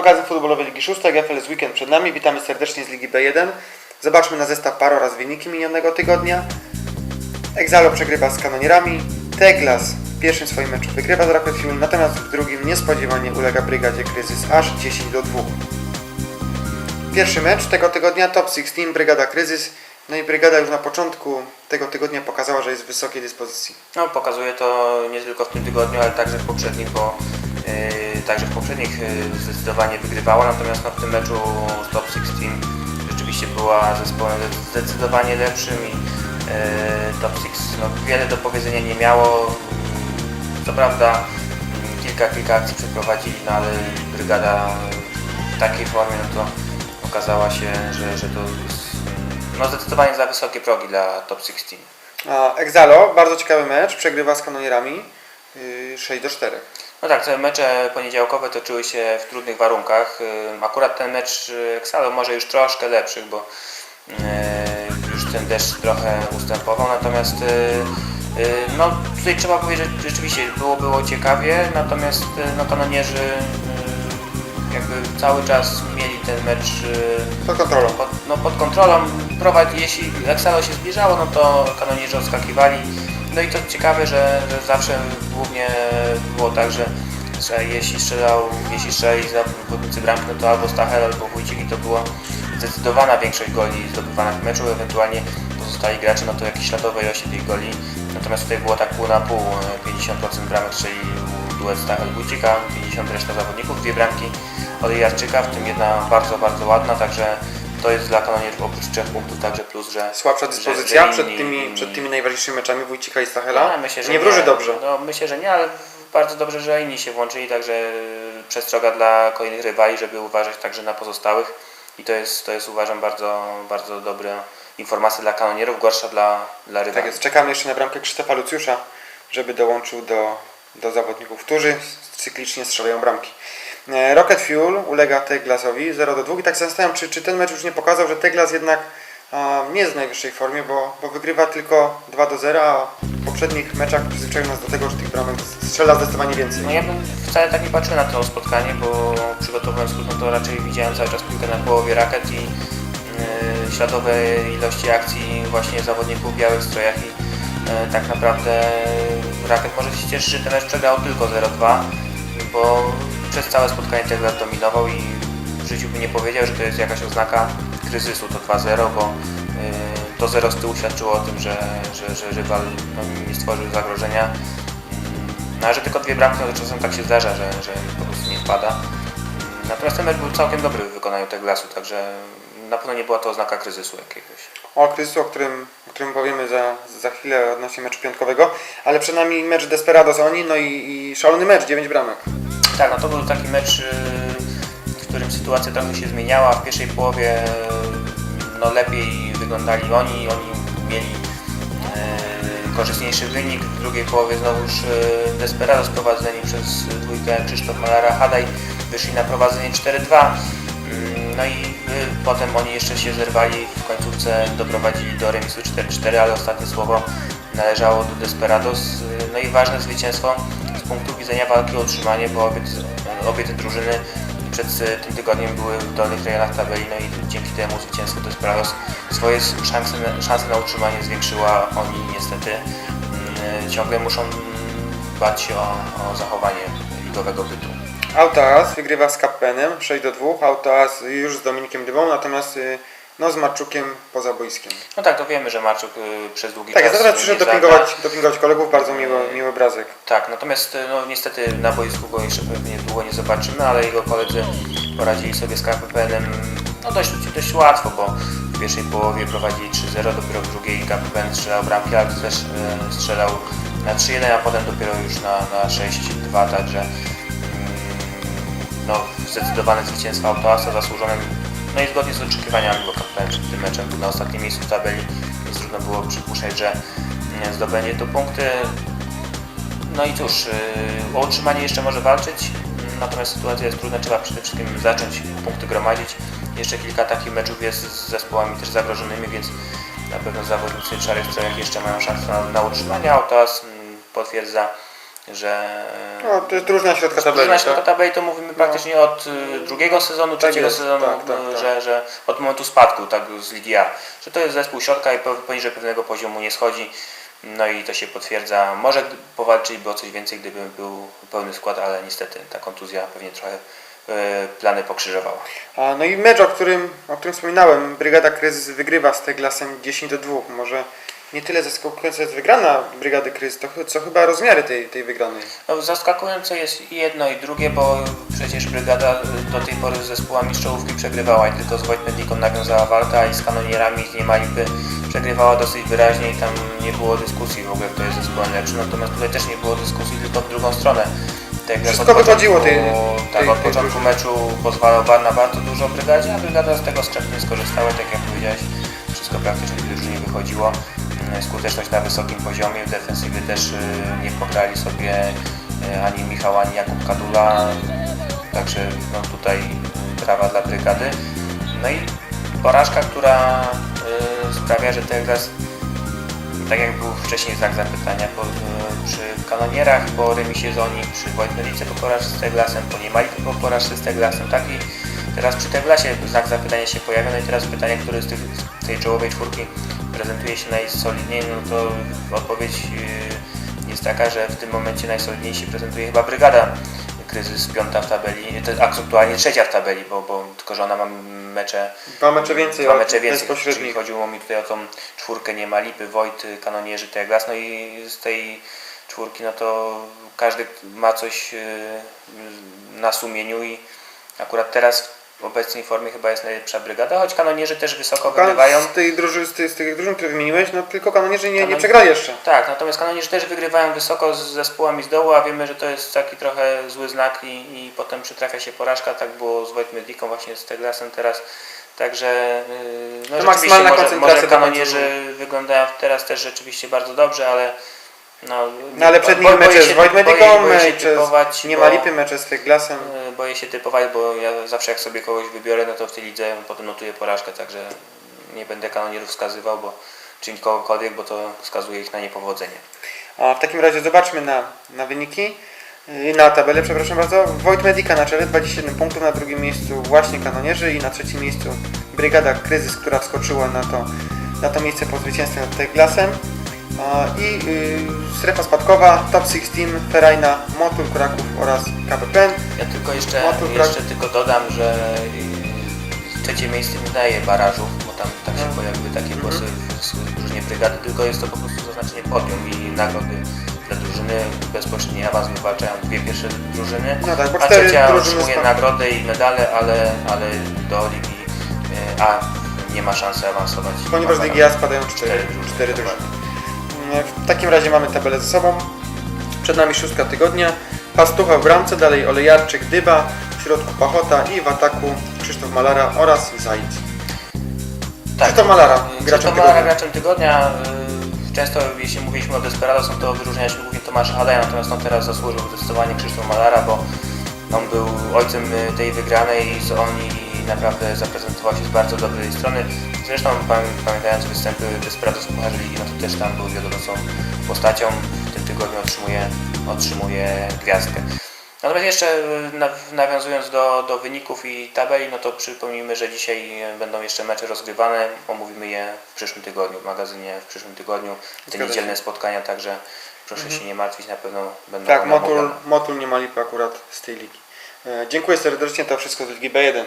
Magazyn futbolowy Ligi Szóstek, FLS Weekend przed nami. Witamy serdecznie z Ligi B1. Zobaczmy na zestaw par oraz wyniki minionego tygodnia. Exalo przegrywa z kanonierami. Teglas w pierwszym swoim meczu wygrywa z Rocket Fuel, natomiast w drugim niespodziewanie ulega Brygadzie Kryzys aż 10 do 2. Pierwszy mecz tego tygodnia Top 16 Brygada Kryzys. No i Brygada już na początku tego tygodnia pokazała, że jest w wysokiej dyspozycji. No, pokazuje to nie tylko w tym tygodniu, ale także w poprzednich, bo także w poprzednich yy, zdecydowanie wygrywała, natomiast no, w tym meczu z Top 16 rzeczywiście była zespołem zdecydowanie lepszym i yy, Top 6 no, wiele do powiedzenia nie miało. Co prawda yy, kilka, kilka akcji przeprowadzili, no, ale brygada w takiej formie no, to okazała się, że, że to jest no, zdecydowanie za wysokie progi dla Top 16. A Exalo, bardzo ciekawy mecz, przegrywa z kanonierami yy, 6 do 4. No tak, te mecze poniedziałkowe toczyły się w trudnych warunkach. Akurat ten mecz y, Exalo może już troszkę lepszych, bo y, już ten deszcz trochę ustępował, natomiast y, no, tutaj trzeba powiedzieć, że rzeczywiście było, było ciekawie, natomiast no, kanonierzy jakby cały czas mieli ten mecz Pod kontrolą. pod, no, pod kontrolą. Prowadzi, jeśli Exalo się zbliżało, no to kanonierzy odskakiwali. No i to ciekawe, że, że zawsze głównie było tak, że, że jeśli strzelał, jeśli strzelali zawodnicy bramki, no to albo Stachel, albo Wójcik i to była zdecydowana większość goli zdobywanych w meczu, ewentualnie pozostali gracze, no to jakieś śladowej osi tych goli. Natomiast tutaj było tak pół na pół, 50% bramek strzelił duet Stachel-Wójcika, 50 reszta zawodników, dwie bramki od Jarczyka, w tym jedna bardzo, bardzo ładna, także to jest dla kanonierów oprócz trzech punktów także plus, że Słabsza dyspozycja że przed tymi, przed tymi najważniejszymi meczami Wójcika i Stachela. no, myślę, nie wróży dobrze. No, myślę, że nie, ale bardzo dobrze, że inni się włączyli, także przestroga dla kolejnych rywali, żeby uważać także na pozostałych. I to jest, to jest uważam bardzo, bardzo dobra informacja dla kanonierów, gorsza dla, dla rywali. Tak jest, czekamy jeszcze na bramkę Krzysztofa Lucjusza, żeby dołączył do, do zawodników, którzy cyklicznie strzelają bramki. E, Rocket Fuel ulega Teglasowi 0 do 2 i tak zastanawiam, czy, czy ten mecz już nie pokazał, że Teglas jednak a, nie jest w najwyższej formie, bo, bo wygrywa tylko 2 do 0, a w poprzednich meczach przyzwyczaił nas do tego, że tych bramek strzela zdecydowanie więcej. No ja bym wcale tak nie patrzył na to spotkanie, bo przygotowując skrót, no to raczej widziałem cały czas piłkę na połowie rakiet i yy, śladowe ilości akcji właśnie zawodników w białych strojach i yy, tak naprawdę rakiet może się cieszyć, że ten mecz przegrał tylko 0-2, bo przez całe spotkanie Teglas dominował i w życiu by nie powiedział, że to jest jakaś oznaka kryzysu, to 2-0, bo yy, to 0 z tyłu świadczyło o tym, że, że, że rywal no, nie stworzył zagrożenia. No ale że tylko dwie bramki, no to czasem tak się zdarza, że, że po prostu nie wpada. Natomiast ten mecz był całkiem dobry w wykonaniu Teglasu, także na pewno nie była to oznaka kryzysu jakiegoś. O kryzysu, o którym, o którym powiemy za, za chwilę odnośnie meczu piątkowego, ale przed nami mecz Desperados Oni, no i, i szalony mecz, 9 bramek. Tak, no to był taki mecz, yy, w którym sytuacja trochę się zmieniała. W pierwszej połowie yy, no, lepiej wyglądali oni, oni mieli yy, korzystniejszy wynik. W drugiej połowie znowuż yy, Desperados prowadzeni przez dwójkę Krzysztof Malara Hadaj wyszli na prowadzenie 4-2. No i yy, potem oni jeszcze się zerwali, w końcówce doprowadzili do remisu 4-4, ale ostatnie słowo należało do Desperados. Yy, No i ważne zwycięstwo z punktu widzenia walki o utrzymanie, bo obie, obie te drużyny przed e, tym tygodniem były w dolnych rejonach tabeli, no i dzięki temu zwycięstwo Desperados swoje szanse, szanse na utrzymanie zwiększyła. Oni niestety mm, ciągle muszą mm, dbać o, o zachowanie ligowego bytu. Autoaz wygrywa z Kappenem 6 do 2, Autoaz już z Dominikiem Dybą, natomiast y, no, z Marczukiem poza boiskiem. No tak, to wiemy, że Marczuk y, przez długi Tak, czas teraz nie przyszedł dopingować, dopingować kolegów, bardzo miły, miły obrazek. Tak, natomiast no, niestety na boisku go jeszcze pewnie długo nie zobaczymy, ale jego koledzy poradzili sobie z KPPN-em no, dość, dość łatwo, bo w pierwszej połowie prowadzili 3-0, dopiero w drugiej KPPN strzelał bramki, ale też strzelał na 3-1, a potem dopiero już na, na 6-2, także no, zdecydowane zwycięstwo Autoasa zasłużone no i zgodnie z oczekiwaniami, bo KPN przed tym meczem był na ostatnim miejscu w tabeli, więc trudno było przypuszczać, że mm, zdobędzie to punkty. No i cóż, yy, o utrzymanie jeszcze może walczyć, natomiast sytuacja jest trudna, trzeba przede wszystkim zacząć punkty gromadzić. Jeszcze kilka takich meczów jest z zespołami też zagrożonymi, więc na pewno zawodnicy szarych strojach jeszcze mają szansę na, na utrzymanie. Autas mm, potwierdza że No, to jest drużyna środka tabeli. Środka tak? tabeli to mówimy praktycznie od y, drugiego sezonu, trzeciego jest, sezonu, tak, tak, y, tak. Że, że od momentu spadku tak, z Ligi A, że to jest zespół środka i po- poniżej pewnego poziomu nie schodzi. No i to się potwierdza. Może powalczyliby o coś więcej, gdyby był pełny skład, ale niestety ta kontuzja pewnie trochę plany pokrzyżowała. A, no i mecz, o którym, o którym wspominałem, Brygada Kryzys wygrywa z Teglasem 10 do 2. Może nie tyle zaskakująca jest wygrana Brygady Kryzys, to, co chyba rozmiary tej, tej wygranej. No, zaskakujące jest jedno i drugie, bo przecież brygada y, do tej pory z zespołami z czołówki przegrywała i tylko z Wojtmediką nawiązała walkę, a i z kanonierami z Niemalipy przegrywała dosyć wyraźnie i tam nie było dyskusji w ogóle kto jest zespołem lepszy, natomiast tutaj też nie było dyskusji, tylko w drugą stronę. Tak Wszystko wychodziło tej- Tak, tej- od tej początku meczu pozwalał Bar na bardzo dużo brygadzie, a brygada z tego skrzętnie skorzystała, tak jak powiedziałeś, wszystko praktycznie w drużynie wychodziło. Mm, Skuteczność na wysokim poziomie, w defensywie też y, nie pograli sobie y, ani Michał, ani Jakub Kadula, także no tutaj brawa dla brygady. No i porażka, która y, sprawia, że Teglas tak jak był wcześniej znak zapytania y, przy kanonierach, po remisie z Oni, przy Wojtmedice po porażce z Teglasem, po Niemalipie po porażce z Teglasem, tak? I teraz przy Teglasie znak zapytania się pojawia, no i teraz pytanie, który z, tych, z tej czołowej czwórki prezentuje się najsolidniej, no to odpowiedź y, jest taka, że w tym momencie najsolidniej się prezentuje chyba Brygada Kryzys piąta w tabeli, jest aktualnie trzecia w tabeli, bo, bo tylko, że ona ma mecze Dwa mecze więcej Dwa mecze więcej, czyli chodziło mi tutaj o tą czwórkę nie ma lipy, Wojt, kanonierzy, Teglas, no i z tej czwórki no to każdy ma coś yy, na sumieniu i akurat teraz w obecnej formie chyba jest najlepsza brygada, choć kanonierzy też wysoko wygrywają. Z, tej druży, z, tej, z tych drużyn, które wymieniłeś, no tylko kanonierzy nie, nie Kanon- przegrali jeszcze. Tak, natomiast kanonierzy też wygrywają wysoko z zespołami z dołu, a wiemy, że to jest taki trochę zły znak i, i potem przytrafia się porażka, tak było z Wojtmediką właśnie z Teglasem teraz. Także yy, no To rzeczywiście maksymalna może, koncentracja może do kanonierzy wyglądają teraz też rzeczywiście bardzo dobrze, ale no, No ale przed bo- nimi boję mecze się- z Wojtmediką, boję- boję się mecze typować, z nie bo- ma lipy, mecze z Teglasem. Boję się typować, bo ja zawsze jak sobie kogoś wybiorę, no to w tej lidze potem notuję porażkę, także nie będę kanonierów wskazywał, bo czy kogokolwiek, bo to wskazuje ich na niepowodzenie. A w takim razie zobaczmy na, na wyniki. Na tabelę, przepraszam bardzo. Wojt Medika na czele, 27 punktów, na drugim miejscu właśnie Kanonierzy i na trzecim miejscu Brygada Kryzys, która wskoczyła na to, na to miejsce po zwycięstwie nad Teglasem. I yy, strefa spadkowa, Top 16, Ferajna, Motul Kraków oraz KPPN. Ja tylko jeszcze, No tak. jeszcze tylko dodam, że y, trzecie miejsce nie daje barażów, bo tam tak się Mhm. pojawiły takie głosy w, drużynie brygady, tylko jest to po prostu zaznaczenie podium i nagrody dla drużyny. Bezpośredni awans wywalczają dwie pierwsze drużyny, No tak, a trzecia otrzymuje nagrodę i medale, ale, ale do Ligi y, A nie ma szansy awansować. Ponieważ. Ligi A spadają cztery, Cztery drużyny, cztery drużyny. W takim razie mamy tabelę ze sobą. Przed nami szóstka tygodnia. Pastucha w bramce, dalej Olejarczyk, Dyba, w środku Pachota i w ataku Krzysztof Malara oraz Zaid. Krzysztof Malara, graczem Krzysztof Malara tygodnia. graczem tygodnia. Y, Często jeśli mówiliśmy o Desperados, no to wyróżnialiśmy głównie Tomasza Haleja, natomiast on teraz zasłużył zdecydowanie Krzysztof Malara, bo on był ojcem tej wygranej z Oni naprawdę zaprezentował się z bardzo dobrej strony. Zresztą pamię- pamiętając występy Desperados w Pucharze Ligi, no to też tam był wiodącą postacią. W tym tygodniu otrzymuje, otrzymuje gwiazdkę. Natomiast jeszcze na- nawiązując do, do wyników i tabeli, no to przypomnijmy, że dzisiaj będą jeszcze mecze rozgrywane. Omówimy je w przyszłym tygodniu, w magazynie w przyszłym tygodniu. Te Zgadza niedzielne się. spotkania, także proszę się nie martwić, na pewno będą Tak, Motul. Motul nie ma lipy akurat z tej ligi. E, Dziękuję serdecznie, to wszystko z Ligi B1.